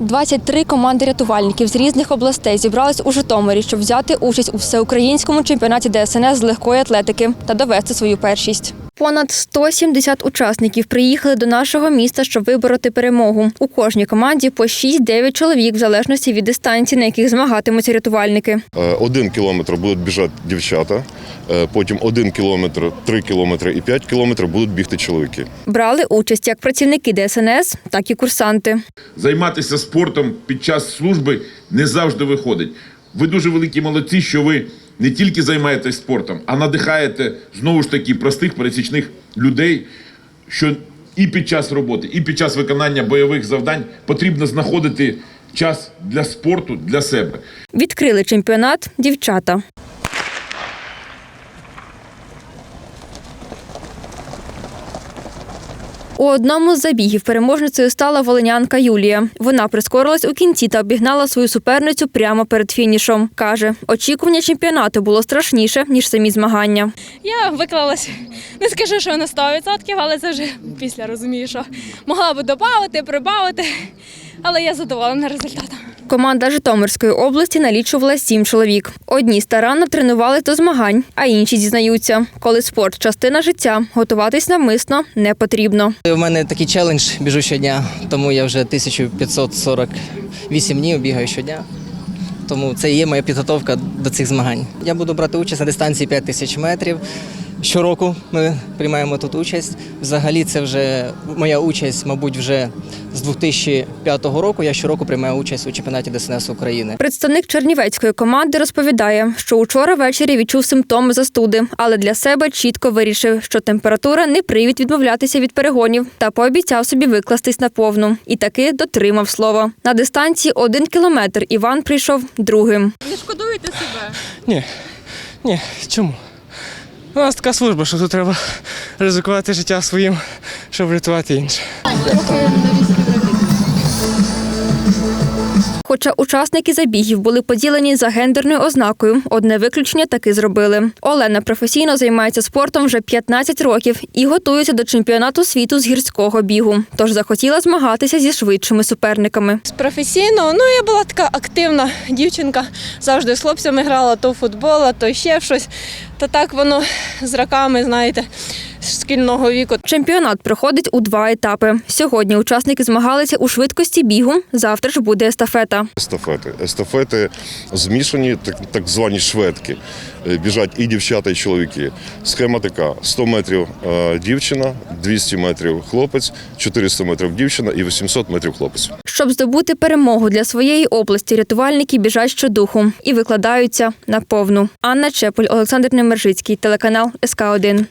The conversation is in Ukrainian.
23 команди рятувальників з різних областей зібрались у Житомирі, щоб взяти участь у всеукраїнському чемпіонаті ДСНС з легкої атлетики та довести свою першість. Понад 170 учасників приїхали до нашого міста, щоб вибороти перемогу. У кожній команді по 6-9 чоловік, в залежності від дистанції, на яких змагатимуться рятувальники. Е, Один кілометр будуть біжати дівчата, е, потім один кілометр, три кілометри і п'ять кілометрів будуть бігти чоловіки. Брали участь як працівники ДСНС, так і курсанти. Займатися спортом під час служби не завжди виходить. Ви дуже великі молодці, що ви не тільки займаєтесь спортом, а надихаєте знову ж таки простих пересічних людей, що і під час роботи, і під час виконання бойових завдань потрібно знаходити час для спорту для себе. Відкрили чемпіонат дівчата. У одному з забігів переможницею стала волинянка Юлія. Вона прискорилась у кінці та обігнала свою суперницю прямо перед фінішом. Каже, очікування чемпіонату було страшніше ніж самі змагання. Я виклалась, не скажу, що на 100%, але це вже після розумію, що могла би додати, прибавити, але я задоволена результатом. Команда Житомирської області налічувала сім чоловік. Одні старанно тренувались до змагань, а інші зізнаються, коли спорт частина життя, готуватись навмисно не потрібно. У мене такий челендж біжу щодня, тому я вже 1548 днів бігаю щодня. Тому це і є моя підготовка до цих змагань. Я буду брати участь на дистанції 5 тисяч метрів. Щороку ми приймаємо тут участь. Взагалі, це вже моя участь, мабуть, вже з 2005 року. Я щороку приймаю участь у чемпіонаті ДСНС України. Представник чернівецької команди розповідає, що учора ввечері відчув симптоми застуди, але для себе чітко вирішив, що температура не привід відмовлятися від перегонів та пообіцяв собі викластись на повну. І таки дотримав слова. На дистанції один кілометр Іван прийшов другим. Не шкодуєте себе? Ні, ні, чому? У нас така служба, що тут треба ризикувати життя своїм, щоб врятувати інше. Хоча учасники забігів були поділені за гендерною ознакою, одне виключення таки зробили. Олена професійно займається спортом вже 15 років і готується до чемпіонату світу з гірського бігу. Тож захотіла змагатися зі швидшими суперниками. Професійно, ну я була така активна дівчинка, завжди з хлопцями грала, то в футбол, то ще в щось. Та так воно з роками, знаєте, з шкільного віку. Чемпіонат проходить у два етапи. Сьогодні учасники змагалися у швидкості бігу. Завтра ж буде естафета. Естафети. Естафети змішані, так, так звані шведки. Е, Біжать і дівчата, і чоловіки. Схема така: 100 метрів е, дівчина, 200 метрів хлопець, 400 метрів дівчина і 800 метрів хлопець. Щоб здобути перемогу для своєї області, рятувальники біжать щодуху і викладаються на повну. Анна Чеполь, Олександр Немержицький, телеканал СК 1